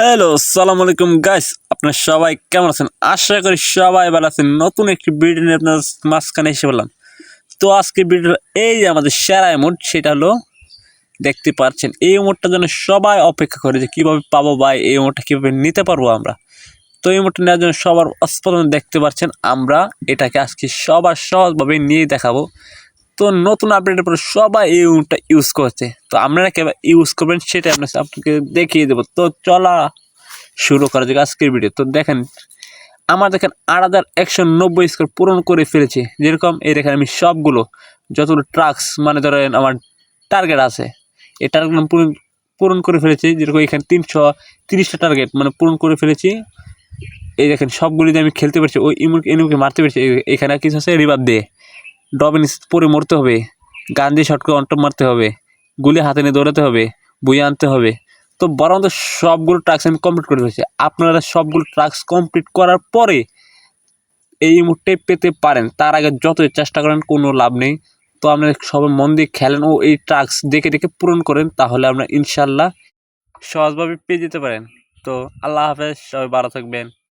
Hello সালাম আলাইকুম guys আপনার সবাই কেমন আছেন? আশা করি সবাই ভালো আছেন। নতুন একটি ভিডিও নিয়ে আপনার মাঝখানে এসে বললাম তো আজকে ভিডিও এই যে আমাদের সেরা এমোট সেটা হলো, দেখতে পাচ্ছেন, এই এমোটটার জন্য সবাই অপেক্ষা করে যে কীভাবে পাবো বা এই এমোটটা কীভাবে নিতে পারব আমরা। তো এই এমোটটা নেওয়ার জন্য সবার অস্পদন দেখতে পাচ্ছেন, আমরা এটাকে আজকে সবার সহজভাবে নিয়ে দেখাবো। তো নতুন আপডেটের পরে সবাই এই এমোটটা ইউজ করছে। তো আপনারা কীভাবে ইউজ করবেন সেটা আপনার আপনাকে দেখিয়ে দেবো। তো চলা শুরু করা যাক আজকের ভিডিও তো দেখেন, আমার দেখেন আট হাজার একশো নব্বই স্কোর পূরণ করে ফেলেছি। যেরকম এই দেখেন আমি সবগুলো, যতগুলো ট্রাক্স মানে ধরেন আমার টার্গেট আছে, এই টার্গেট আমি পূরণ পূরণ করে ফেলেছি। যেরকম এখানে তিনশো তিরিশটা টার্গেট মানে পূরণ করে ফেলেছি। এই দেখেন সবগুলি দিয়ে আমি খেলতে পারছি, ওই ইমুকে এনুকে মারতে পারছি। এখানে কিছু আছে রিভার দিয়ে। ডবিন পরে মরতে হবে, গান্ধী শর্ট করে অন্টপ মারতে হবে, গুলি হাতে নিয়ে দৌড়াতে হবে বই আনতে হবে। তো বরং তো সবগুলো ট্রাক্স আমি কমপ্লিট করে ফেলেছি। আপনারা সবগুলো ট্রাক্স কমপ্লিট করার পরে এই মুহূর্তে পেতে পারেন। তার আগে যতই চেষ্টা করেন, কোনো লাভ নেই। তো আপনারা সবাই মন দিয়ে খেলেন ও এই ট্রাক্স দেখে দেখে পূরণ করেন, তাহলে আপনারা ইনশাল্লাহ সহজভাবে পেয়ে যেতে পারেন। তো আল্লাহ হাফেজ, সবাই ভালো থাকবেন।